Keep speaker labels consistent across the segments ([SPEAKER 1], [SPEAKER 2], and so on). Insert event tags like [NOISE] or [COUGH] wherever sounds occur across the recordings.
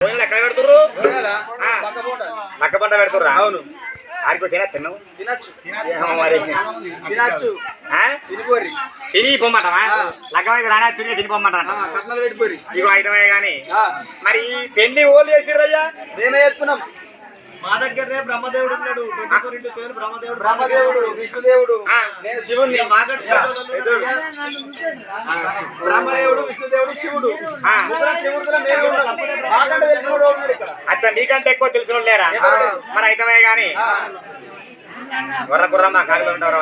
[SPEAKER 1] భోజనాలు ఎక్కడ పెడుతుర్రు?
[SPEAKER 2] పూట.
[SPEAKER 1] పెడుతుర్రా? అవును. ఆడికి తినచ్చు
[SPEAKER 2] తినచ్చు.
[SPEAKER 1] తిని పొమ్మంటావా. లగ్గమైతే రానా తిరిగి తిని ఇగో ఐటమే గాని.
[SPEAKER 2] ఆ,
[SPEAKER 1] మరి పెళ్ళి ఓళ్ళు చేసిర్రయ్యా?
[SPEAKER 2] మేమే ఎత్తుకున్నాం
[SPEAKER 3] మా దగ్గరనే బ్రహ్మదేవుడు ఉన్నాడు. బ్రహ్మదేవుడు.
[SPEAKER 2] బ్రహ్మదేవుడు విష్ణుదేవుడు. నేను శివుణ్ణి. బ్రహ్మదేవుడు విష్ణుదేవుడు శివుడు. వాడు
[SPEAKER 1] అచ్చా నీకంటే ఎక్కువ వాళ్ళు లేరా? మరి ఐటమే గాని. గుర్ర మా కాలులో ఉంటారు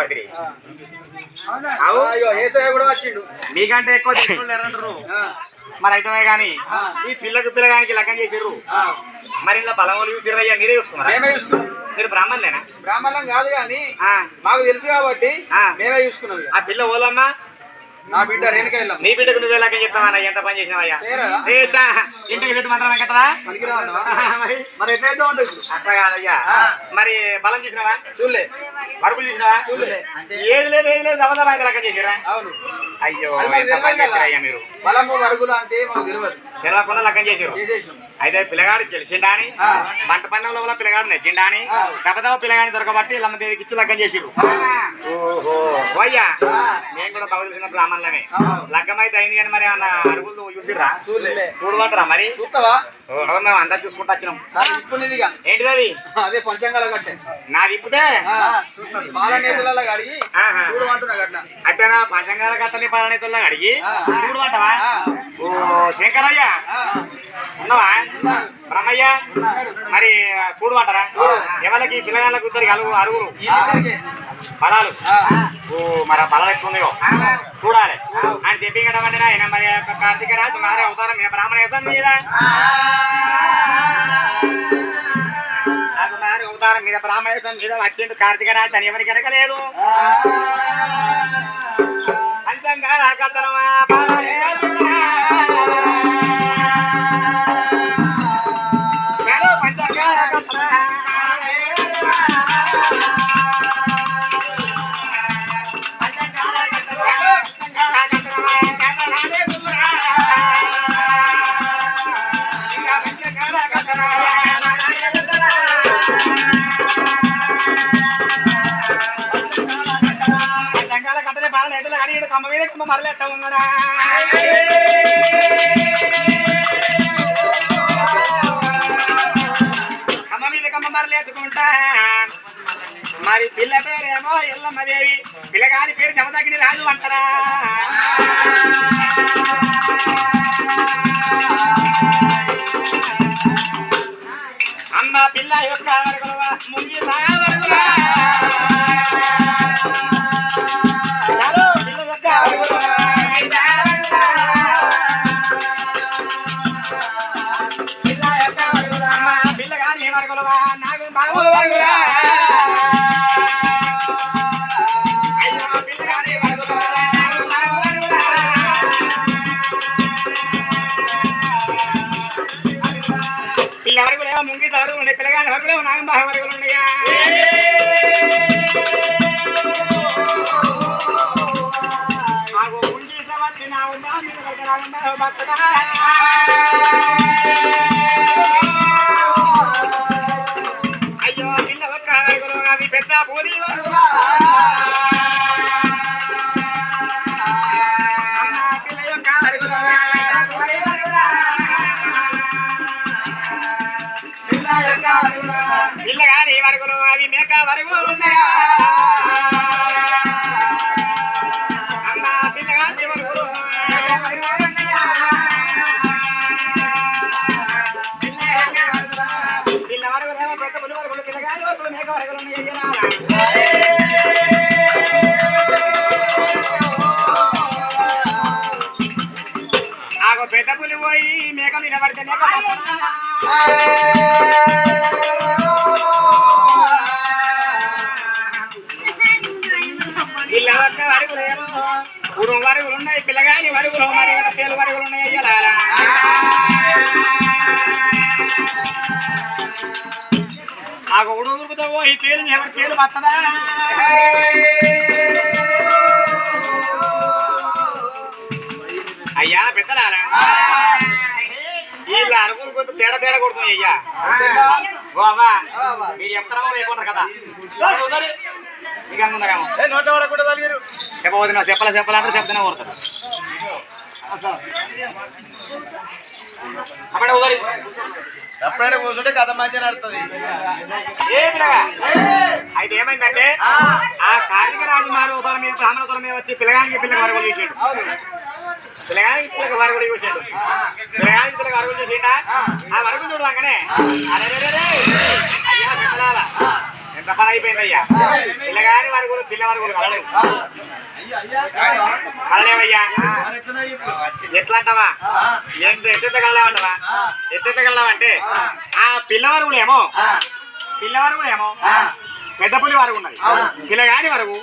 [SPEAKER 2] వచ్చిండు.
[SPEAKER 1] మీకంటే ఎక్కువ
[SPEAKER 2] ఆ,
[SPEAKER 1] మరి ఐటమే గాని. ఈ పిల్లకు పిల్లగానికి లగ్గం చేసిర్రు. మరి ఇలా బలం వాళ్ళు చూసిర్రయ్యా మీరే చూసుకున్నారా
[SPEAKER 2] మేమే చూసుకున్నాం.
[SPEAKER 1] మీరు బ్రాహ్మణులేనా?
[SPEAKER 2] బ్రాహ్మణం కాదు కానీ
[SPEAKER 1] ఆ.
[SPEAKER 2] మాకు తెలుసు కాబట్టి
[SPEAKER 1] ఆ.
[SPEAKER 2] మేమే చూసుకున్నాం.
[SPEAKER 1] ఆ పిల్ల ఓలమ్మా?
[SPEAKER 2] నా బిడ్డ రేణుక వెళ్ళాం
[SPEAKER 1] నీ బిడ్డకు నువ్వే లగ్గం చెప్తావా ఎంత పని చేసినావయ్యా ఇంటికి చెట్టు మాత్రమే కట్టదా [LAUGHS] మరి.
[SPEAKER 2] ఉంటుంది
[SPEAKER 1] అట్లా కాదయ్యా. మరి బలం చూసినావా?
[SPEAKER 2] చూడలే.
[SPEAKER 1] మరుపులు
[SPEAKER 2] చూడలే.
[SPEAKER 1] ఏది లేదు ఏది లేదు దమదమ అయితే లగ్గం చేసిరా
[SPEAKER 2] అవును.
[SPEAKER 1] అయ్యో ఎంత పని. చేస్తారయ్యా మీరు?
[SPEAKER 2] బలము వరుగులు అంటే మాకు తెలియదు.
[SPEAKER 1] తెలవకుండా లగ్గం చేసిరు అయితే పిల్లగాడు గెలిచిండా అని. పంట పందెం లోపల పిల్లగాడు నెచ్చిండా అని?
[SPEAKER 2] ఆ.
[SPEAKER 1] దెబ్బదెబ్బ పిల్లగాని దొరకబట్టి లమ్మదేవికి ఇచ్చి లగ్గం చేసిరు ఓహో. అయ్యా నేను కూడా బహుళ బ్రాహ్మణులమే. లగ్గం అయితే అయింది కానీ మరి అన్న అరుగులు చూసిర్రా?
[SPEAKER 2] చూడలే.
[SPEAKER 1] చూడమంటారా మరి? మేము అందరు చూసుకుంటూ వచ్చినాం. ఏంటిది అది?
[SPEAKER 2] అదే పంచంగాల కట్టే.
[SPEAKER 1] నాది ఇప్పుడే? అచ్చనా పంచంగాల కట్టని పాలనేతుల్లో అడిగి
[SPEAKER 2] ఆ.
[SPEAKER 1] చూడమంటావా
[SPEAKER 2] ఆ.
[SPEAKER 1] ఓ శంకరయ్య. ఉన్నావా? బ్రహ్మయ్య. మరి చూడమంటారా ఎవరికి? పిల్లగాళ్ళకు ఇద్దరికి అలుగు
[SPEAKER 2] దగ్గరికి.
[SPEAKER 1] బలాలు. ఓ మరి బలాలు ఎక్కువ ఉన్నాయో. చూడాలి. అని చెప్పి మరి ఆయన మరి కార్తీక రాజు మారే అవతారం మీద బ్రాహ్మణ మీద? అవతారం మీద బ్రాహ్మణ యుద్ధం మీద వచ్చిండు కార్తీక రాజు అని ఎవరికి ఎరగలేదు. పంచంగా రాకత్తనమా మరి పిల్ల పేరేమో ఎల్లమ్మదేవి. పిల్లగాని పేరు జమదగిని రాజు అంటారా? అమ్మ పిల్ల యొక్క వరకులవా ముంగి పిల్ల వరకు వరకు ఉండే పిల్లగాని వరకు నాగంబాహ వరకులు ఉన్నాయా? అయ్యో పిల్ల ఒక్క వరకులు అది పెద్ద పూరి వరకు పెద్ద పులి పోయి మేక నిలబడితే మేక ఉడుగుతో పోయి తేలు ఎవరు తేలు పట్టదా? అయ్యా పెద్దలారా? వీళ్ళ అరుగులు కొంత తేడా తేడా లగ్గమే అయ్యా. ఓ మీరు చెప్తారా లేకుంటారు కదా? మీకు అనుకుంటారేమో
[SPEAKER 3] నోట పడకుండా తగిలిరు.
[SPEAKER 1] చెప్పబోతు నా చెప్పలే చెప్పాలంటే చెప్తూనే కొడతారు అక్కడ ఉదరి.
[SPEAKER 3] ఎప్పుడైనా కూర్చుంటే కథ మంచిగా నడుతుంది
[SPEAKER 1] అయితే ఏమైందంటే ఆ. కార్మిక రాజు మారు ఉదరం మీద బ్రాహ్మణ మీద వచ్చి పిల్లగానికి పిల్లకి వరకు చేసాడు. పిల్లగానికి పిల్లకి వరకు చేసాడు. పిల్లగానికి పిల్లకి వరకు చేసిండా? ఆ. వరకు చూడగానే అరే. అయ్యా పిల్లలాల ఎంత పని అయిపోయింది అయ్యా పిల్లగాని వరకు పిల్ల వరకు కలలేవు కలలేవయ్యా
[SPEAKER 3] ఎట్లా
[SPEAKER 1] అంటావా ఎంత ఎత్తెత్తగలవా ఎత్తెత్తగలవంటే ఆ. పిల్లవారు ఏమో పిల్లవారు ఏమో పెద్ద పులి వరకు ఉన్నది. పిల్లగాని వరకు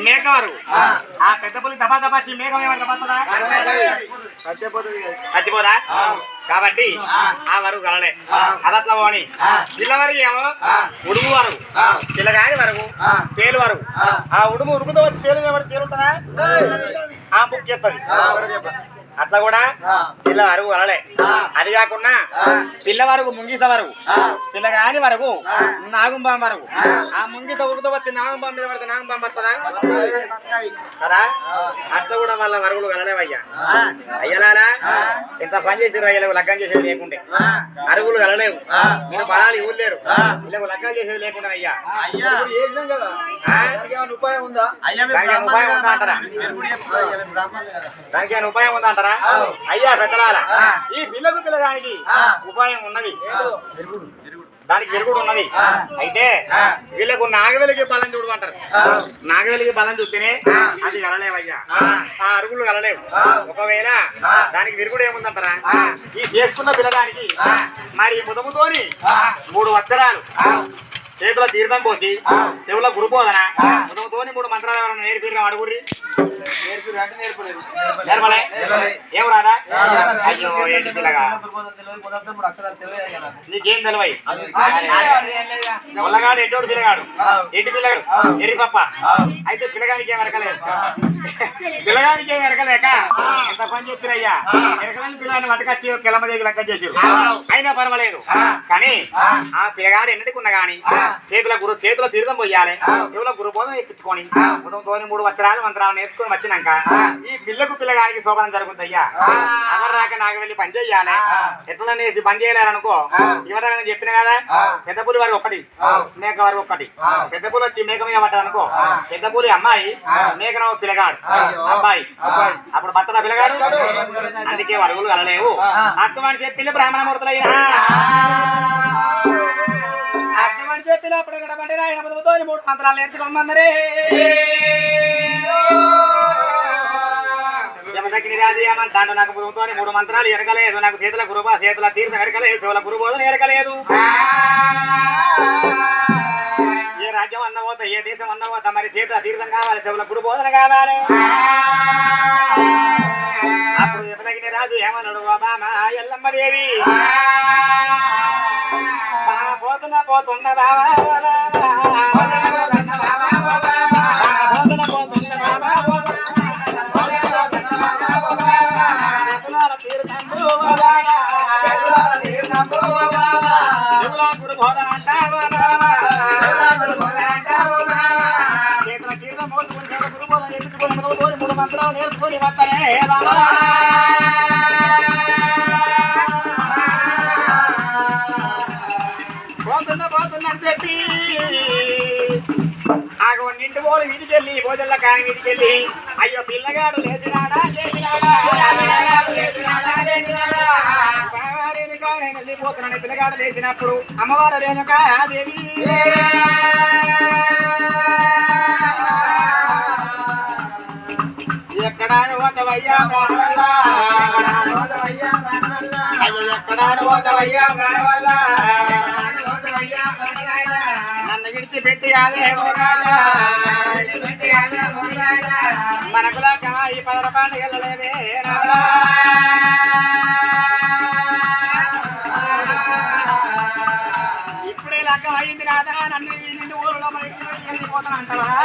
[SPEAKER 1] మేక వరకు. ఆ. పెద్ద పులి దబా దబాచి మేఘం ఏమైనా దబాస్తుందా చచ్చిపోదా? కాబట్టి ఆ. వరకు కలలే. అదట్లా పోని పిల్లవారికి ఏమో? ఉడుము వరకు. పిల్లగాని వరకు తేలు వరకు. ఆ. ఉడుము ఉడుకుతో వచ్చి తేలు ఏమైనా తేలుంటుందా? ఆ బుక్ చేస్తుంది అట్లా కూడా పిల్ల వరకు కలలే అది కాకుండా పిల్ల వరకు ముంగిస వరకు పిల్లగాని వరకు నాగుంబాం వరకు. ఆ. ముంగిస ఉడుకుతో వచ్చి నాగుంబాం మీద పడితే నాగుంబాం వస్తుందా కదా? అట్లా కూడా వాళ్ళ వరుగులు కలలేవయ్యా. అయ్యలారా? ఇంత పని చేసి అయ్యలేవు లగ్గం చేసేది లేకుంటే. అరుగులు కలలేవు. మీరు బలాలు ఇవ్వలేరు ఇళ్ళకు లగ్గం చేసేది లేకుండా అయ్యా.
[SPEAKER 2] ఉపాయం ఉందా?
[SPEAKER 3] అయ్యా మీరు
[SPEAKER 1] దానికి ఏమైనా ఉపాయం ఉందా అంటారా?
[SPEAKER 3] చెప్తారు, అయ్యా
[SPEAKER 1] పెద్దలారా? ఈ పిల్లకు పిల్లగానికి ఉపాయం ఉన్నది. దానికి విరుగుడు ఉన్నది. అయితే వీళ్ళకు నాగవెలికి బలం చూడు అంటారు నాగవెలికి బలం చూస్తేనే అది కలలేవయ్యా. ఆ. అరుగులు కలలేవు. ఒకవేళ దానికి విరుగుడు ఏముందంటారా? ఈ చేసుకున్న పిల్లగానికి మరి ముదముతోని మూడు వత్సరాలు. చేతుల తీర్థం పోసి చెవుల గురుబోధన ముదముతోని మూడు మంత్రాలు నేర్పిరా అడుగుర్రి నేర్పలే? ఏం రాదా? అయ్యో ఏంటి పిల్లగా
[SPEAKER 3] నాకు.
[SPEAKER 1] తెలివై. ముల్లగాడు ఎడ్డోడు పిల్లగాడు. ఎడ్డి పిల్లగాడు? ఎర్రి పప్ప అయితే పిల్లగానికి ఏం ఎరకలేదు? పిల్లగానికి ఏం ఎరకలేక? ఎంత పని చెప్పిరయ్యా ఎరకలేని పిల్లగాని పట్టుకొచ్చి కిలమ దగ్గర లెక్క చేసారు అయినా పర్వాలేదు. కానీ ఆ. పిల్లగాడు ఎన్నటికున్నా గాని చేతుల గురు చేతుల తీర్థం పోయాలి చెవుల గురు బోధన ఎక్కించుకొని తోని మూడు వస్త్రాలు మంత్రాలు నేర్చుకొని వచ్చినాక ఈ పిల్లకు పిల్లగానికి శోభనం జరుగుతుందయ్యా. అమర్ రాక నాకు వెళ్ళి పని చెయ్యాలి. ఎట్లా నేసి పని చేయలేరనుకో ఎవరైనా చెప్పిన కదా? పెద్ద పులి వారికి ఒకటి మేక వారికి ఒకటి పెద్ద పులి వచ్చి మేక మీద పడ్డది అనుకో పెద్ద పులి అమ్మాయి మేకన పిల్లగాడు అబ్బాయి. అప్పుడు భర్తల పిల్లగాడు? అందుకే వరుగులు కలలేవు. అత్తమని చెప్పి బ్రాహ్మణ మూర్తులైనా అత్తమని చెప్పిన చెప్పినప్పుడు ఇక్కడ పడిన నాయన ముదుముతో మూడు మంత్రాలు నేర్చుకోమన్నరే. జమదగ్ని దాంట్లో నాకు బుధంతో మూడు మంత్రాలు ఎరగలేదు. నాకు చేతుల గురుబా చేతుల తీర్థం ఎరగలేదు. చెవుల గురుబోధన ఎరగలేదు. ఏ రాజ్యం అన్న ఏ దేశం అన్న మరి చేతుల తీర్థం కావాలి చెవుల గురుబోధన కావాలి. అప్పుడు జమదగ్ని రాజు ఏమన్నాడు? బాబా ఎల్లమ్మ దేవి. బా, పోతున్నా పోతున్నా బాబా బాబా తీర్థంబు బాబా. అంటావా బాబా? చేతుల తీర్థం మూడు మంత్రాలు వస్తానే బాబా రోజుల కాని వీధికెళ్ళి అయ్యో పిల్లగాడు లేచినాడా చేసినాడా వెళ్ళిపోతున్నాను పిల్లగాడు లేచినప్పుడు అమ్మవారు రేణుక దేవి. ఎక్కడాను పోతవయ్యా ప్రాణవల్ల అయ్యో ఎక్కడాను పోతవయ్యా ప్రాణవల్ల నన్ను విడిచిపెట్టి అదే ఈ పదర పండుగ వెళ్ళలేదే రాజా. ఇప్పుడే లగ్గం అయింది రాదా నన్ను నిండు ఊరిలో మన ఇంటికి వెళ్ళిపోతాను అంటావా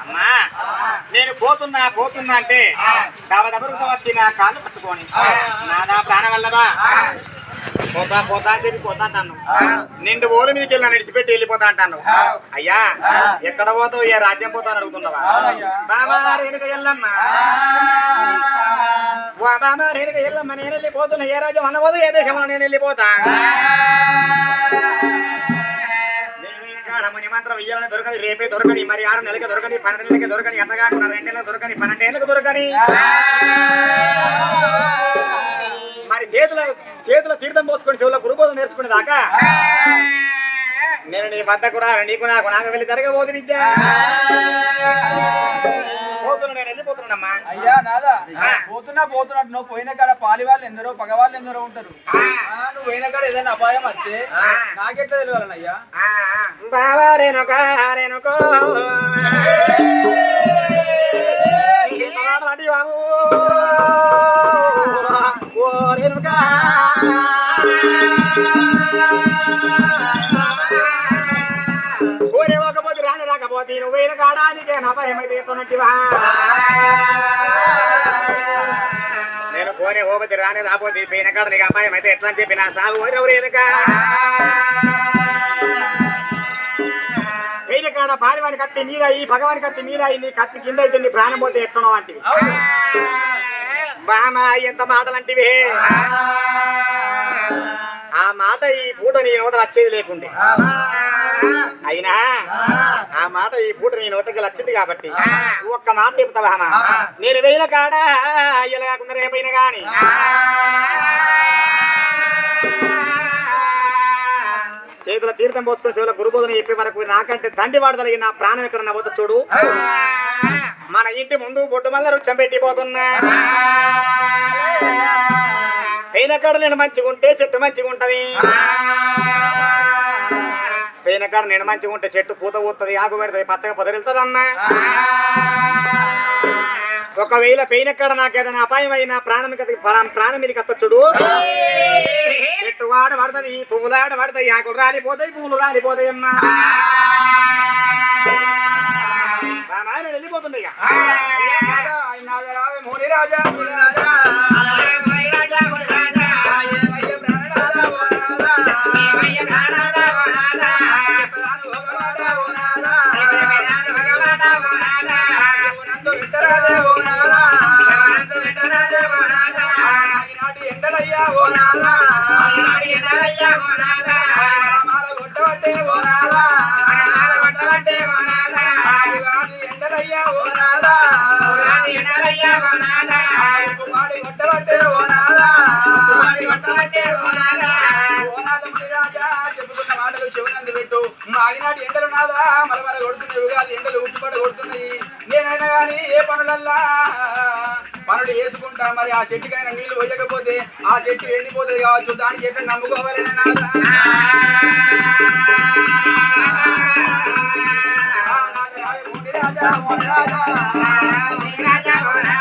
[SPEAKER 1] అమ్మా నేను పోతున్నా పోతున్నా అంటే దబదబరుతో వచ్చి నా కాళ్ళు పట్టుకొని. నాదా ప్రాణం వల్లవా పోతా పోతా అని చెప్పి పోతా అంటాను. నిండు ఓలు మీదకి వెళ్ళి నడిచిపెట్టి వెళ్ళిపోతా అంటాను. అయ్యా ఎక్కడ పోతావు? ఏ రాజ్యం పోతావు అడుగుతున్నావా? బాబా రేణుక ఎల్లమ్మ వా బాబా రేణుక ఎల్లమ్మ నేను వెళ్ళిపోతున్నా ఏ రాజ్యం అనబోదు ఏ దేశంలో నేను వెళ్ళిపోతా ముని మంత్రం ఇయ్యాలని దొరకని రేపే దొరకని మరి ఆరు నెలలకు దొరకని పన్నెండు నెలలకు దొరకని ఎంత కాకుండా రెండు నెలలకు దొరకని పన్నెండేళ్ళకు దొరకని. మరి చేతుల చేతుల తీర్థం పోసుకొని చెవుల గురుబోధం నేర్చుకునే దాకా నేను నీ వద్దకు రా నీకు నాకు నాకు వెళ్ళి జరగబోదు విద్య. పోతున్నా నేను వెళ్ళిపోతున్నానమ్మా
[SPEAKER 2] అయ్యా నాదా. పోతున్నా పోతున్నట్టు నువ్వు పోయిన కాడ పాలి వాళ్ళు ఎందరో పగవాళ్ళు ఎందరో ఉంటారు. నువ్వు పోయిన కాడ ఏదైనా అపాయం వస్తే. నాకెట్లా తెలియాలన్నయ్యా
[SPEAKER 1] బాబా రేణుక రేణుకో బాబు. రేణుక ఓరే ఒకపోతే రాని రాకపోతే నువ్వు వేరే కాడానికి నా భయమైతే ఎత్తున్నట్టువా నేను కోరే హోపతి రాని రాపోతే పోయిన కాడ నీకు అపాయం అయితే ఎట్లా అని చెప్పి నా సాగు ఎవరు కాడ భార్యవాని కత్తి మీద ఈ భగవాని కత్తి మీద ఈ నీ కత్తి కింద అయితే నీ ప్రాణం పోతే ఎత్తడం వంటివి బామా ఎంత మాటలంటివి. ఆ మాట ఈ పూట నీ నోట వచ్చేది లేకుండే. అయినా ఆ మాట ఈ పూట నీ నోటకి వచ్చింది కాబట్టి ఒక్క మాట చెప్తావా నేను వేయిన కాడ అయ్యలు కాకుండా రేపైనా కానీ చేతుల తీర్థం పోసుకుని చేతుల గురుబోధన చెప్పే వరకు నాకంటే తండ్రి వాడదలిగి నా ప్రాణం ఎక్కడ నవ్వుతా చూడు. మన ఇంటి ముందు బొడ్డు మల్ల రుచం పెట్టిపోతున్నా పైనకాడ నేను మంచిగుంటే చెట్టు మంచిగుంటది. ఉంటది పైనకాడ నేను మంచిగుంటే చెట్టు పూత పూస్తుంది ఆకు పెడుతుంది పచ్చగా పొదరిల్తుంది అన్నా ఒకవేళ పెయినక్కడ నాకు ఏదైనా అపాయం అయినా ప్రాణం కథ- ప్రాణం ప్రాణం కత్తచ్చుడు చెట్టు వాడ పడుతుంది పువ్వులాడ పడతాయి ఆకులు రాలిపోతాయి పువ్వులు రాలిపోతాయి అమ్మా వెళ్ళిపోతుంది ఇక.
[SPEAKER 2] మోని రాజా ఆగినాటి ఎండలు నాదా మలమల కొడుతున్నాయి కాదు ఎండలు ఉట్టుపడ కొడుతున్నాయి. నేనైనా కానీ ఏ పనులల్లా పనులు వేసుకుంటా మరి ఆ చెట్టుకైనా నీళ్ళు పోయకపోతే ఆ చెట్టు ఎండిపోతుంది కావచ్చు. దానికి ఎట్లా నమ్ముకోవాలని నాదా? రాజా, రాజా.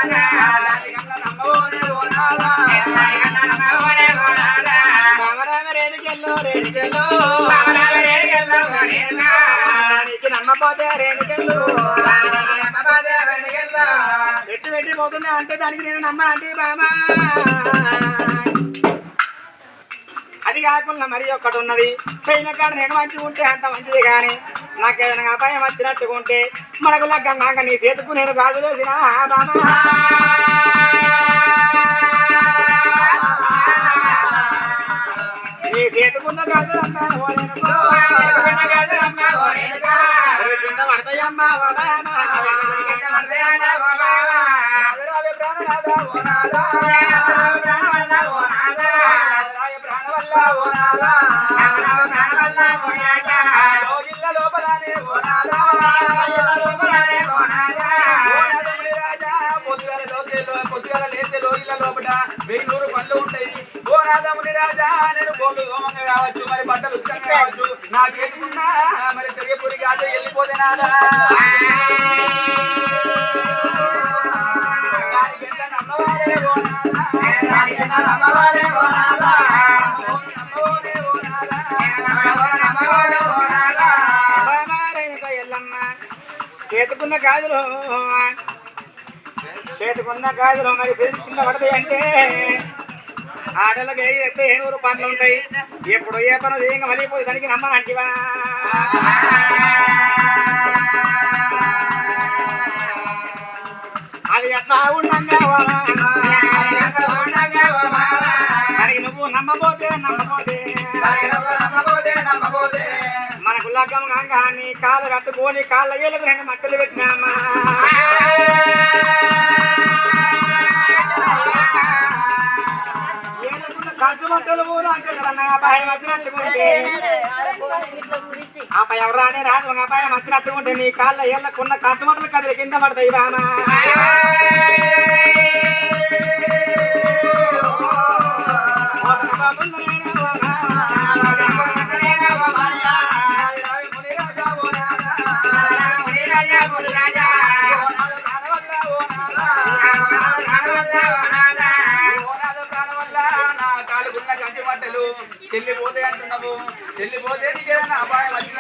[SPEAKER 1] చెట్టు పెట్టి పోతున్నా అంటే దానికి నేను నమ్మనంటే బామా అది కాకుండా మరి ఒక్కటి ఉన్నది పైన కాడ నేను మంచిగా ఉంటే అంత మంచిది కానీ నాకు ఏదైనా అపాయం వచ్చినట్టుగా ఉంటే మనకు లగ్గంగా నీ చేతుకు నేను గాజులు వేసిన బామా నీ చేతుకున్న గాజులు ఓరేనుకో. అవి కింద ఓ
[SPEAKER 2] నాదా. ప్రాణవల్ల, ఓ నాదా. లోపలనే, ఓ నాదా. లోపట వెయ్యి నూరు పనులు ఉంటాయి. ఓ నాదముని రాజా నేను బోలు హోమంగా కావచ్చు మరి బట్టలు ఉచితంగా కావచ్చు. నా చేతుకున్నా మరి తిరిగేపురి కాదు వెళ్ళిపోతే నాదా? ఓ ఓ
[SPEAKER 1] చేతుకున్న గాజులు చేతికున్న గాజులు మరి చేతి కింద పడతాయి అంటే ఆడలకు ఏ ఎత్తే ఏ నూరు పనులు ఉంటాయి. ఎప్పుడు ఏ పనులు చేయంగా మళ్ళీ దానికి నమ్మనంటివా? అది ఎట్లా ఉండంగా నువ్వు నమ్మబోతే నమ్మబోతే. మనకు లగ్గం కాగా నీ కాళ్ళు కట్టుకొని కాళ్ళ ఏళ్ళకు రెండు మట్టలు పెట్టినామా? అబ్బాయి వచ్చినట్టుకుంటే అబ్బాయి ఎవరానే రాదు ఒక అబ్బాయి వచ్చినట్టుకుంటే నీ కాళ్ళ ఏళ్ళకున్న మట్టలు కదిలి కింద పడతాయి రామా.
[SPEAKER 2] చెల్లిపోతే అంటున్నావు. చెల్లిపోతే నీకేమైనా అపాయం వచ్చిన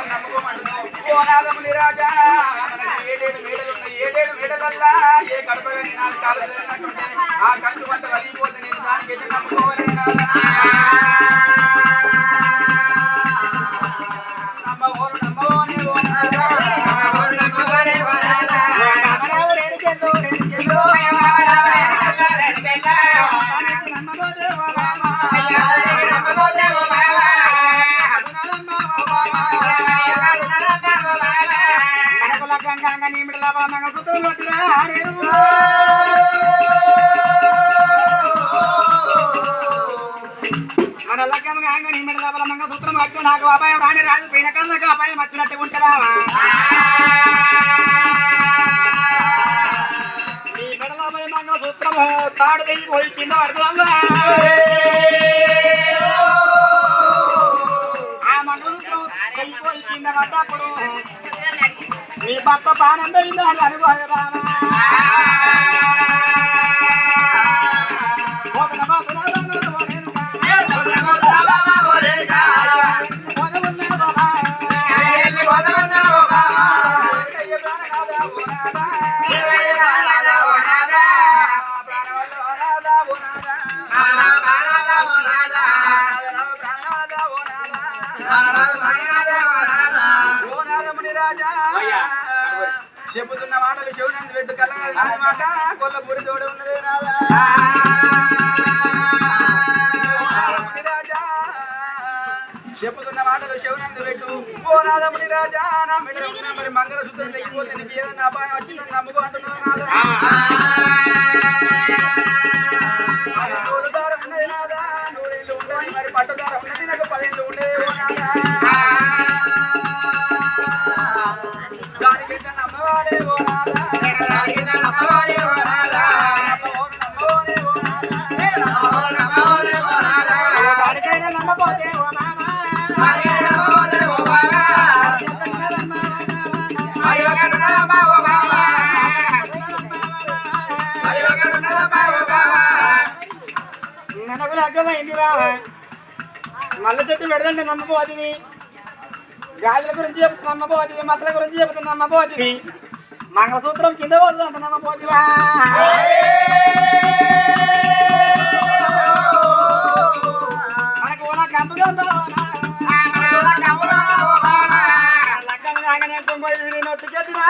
[SPEAKER 1] లగ్గం కాగా నీ మెడ లోపల మంగ సూత్రం పట్టు నాకు అపాయం రాని రాదు పోయిన నాకు అపాయం వచ్చినట్టు ఉంటుందా? నీ మెడ లోపల మంగ సూత్రము తాడు తెగిపోయి కింద పడుతుందా? ఆ మంగ సూత్రం తెగిపోయి కింద పడ్డప్పుడు నీ భర్త పానం పోయిందా అని అనుకోరామా
[SPEAKER 2] చెబుతున్న మాటలు చెవునందు పెట్టు కళ్ళ మాట కొల్లపూరి తోడు ఉన్నదే రాదా చెప్పుతున్న మాటలు శివనందు పెట్టు. ఓ నాదముని రాజా నా ఉన్న మరి మంగళసూత్రం తెగిపోతే నీకు ఏదన్నా అపాయం వచ్చిందని నమ్ముకో అంటున్నావు నాదా
[SPEAKER 1] మనకు అర్థమైంది బావా. మల్ల చెట్టు పెడదండి నమ్మబోతివి గాజుల గురించి చెప్తే నమ్మబోతివి మట్టల గురించి చెప్తే నమ్మబోతివి మంగళసూత్రం కింద వద్దు పోతుందంట నమ్మబోతివా మనకు ఓనా కంపుగా లగ్గం రాగానే కుంభోయి నేను ఒట్టుకెత్తినా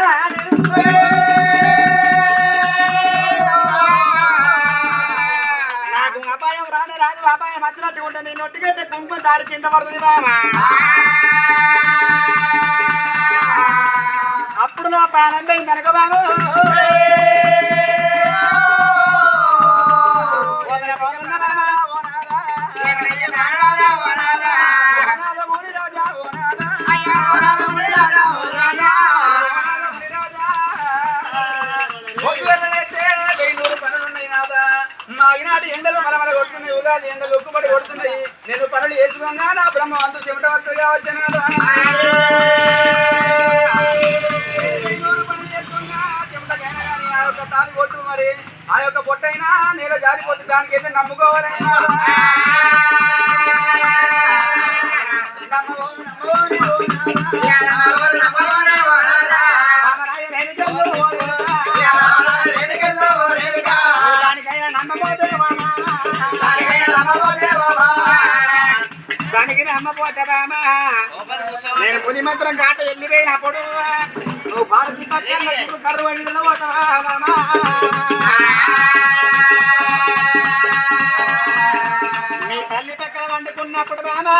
[SPEAKER 1] నాకు అపాయం రాని రాజు అపాయం వచ్చినట్టు ఉంటే నేను ఒట్టుకెట్టే దారి కింద పడుతుంది బామా అప్పుడు నా ప్రారంభం పోయింది అనుకో బాబు.
[SPEAKER 2] ఈనాటి ఎండలు మలమల కొడుతున్నాయి ఉగాది ఎండలు ఉక్కుబడి కొడుతున్నాయి. నేను పనులు వేసుకోగా నా బ్రహ్మ అందు చెమట వస్తుంది కావచ్చు ఆ యొక్క తాలి కొట్టు మరి. ఆ యొక్క బొట్టైనా నేల జారిపోతుంది దానికి
[SPEAKER 1] నమ్ముకోవాలైనా. అమ్మ పోతే బామా నేను పులి మంత్రం కాట వెళ్ళిపోయినప్పుడు నువ్వు భారతి పక్కన కర్రు పోతావా బామా మీ తల్లి పక్కన వండుకున్నప్పుడు బామా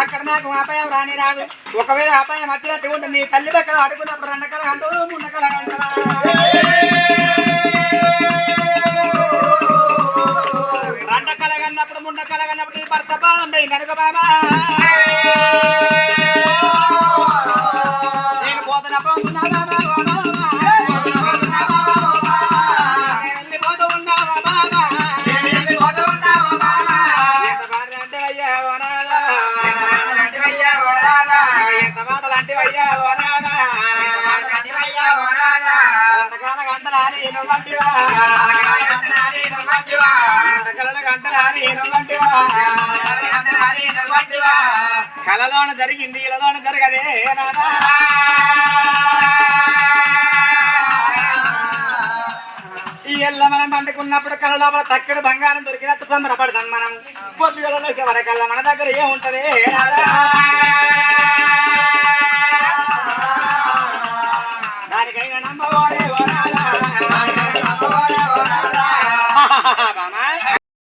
[SPEAKER 1] అక్కడ నాకు అపాయం రాని రాదు. ఒకవేళ అపాయం వచ్చినట్టు ఉంటే నీ తల్లి పక్కన అడుగున్నప్పుడు రెండకల అంటూ మున్నకల రెండ భర్త బాబా పోతున్నా బాబా. నేను వెళ్ళిపోతూ ఉన్నా బాబా. ఎంత కలలోన జరిగింది ఇలలోన జరగదే ఈ ఎల్ల మనం పండుకున్నప్పుడు కళ లోపల తక్కడు బంగారం దొరికినట్టు సంబరపడతాం మనం. పొద్దుగలలో చివరికల్లా మన దగ్గర ఏముంటది దానికైనా నమ్మవాడే